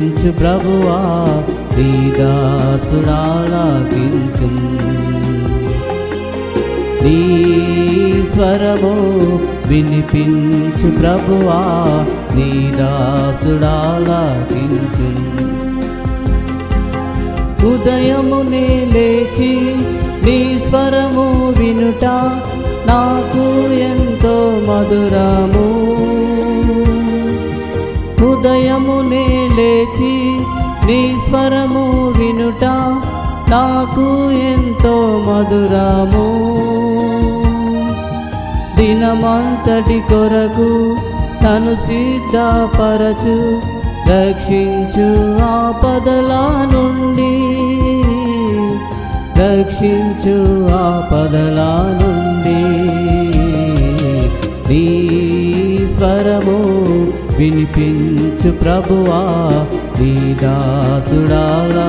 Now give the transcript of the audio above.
కించు ప్రభువా దీదాసుడాలాకించు నీ స్వరము వినిపించు ప్రభువా నీ దాసుడాలాకించు ఉదయమునే లేచి నీ స్వరము వినుట నాకు ఎంతో మధురము. ఉదయమునే లేచి నీ స్వరము వినుట నాకు ఎంతో మధురము. దినమంతటి కొరకు తను సిద్ధపరచు రక్షించు ఆపదల నుండి. రక్షించు ఆపదల నుండి. నీ స్వరము వినిపించు ప్రభువా నీ దాసుడాలా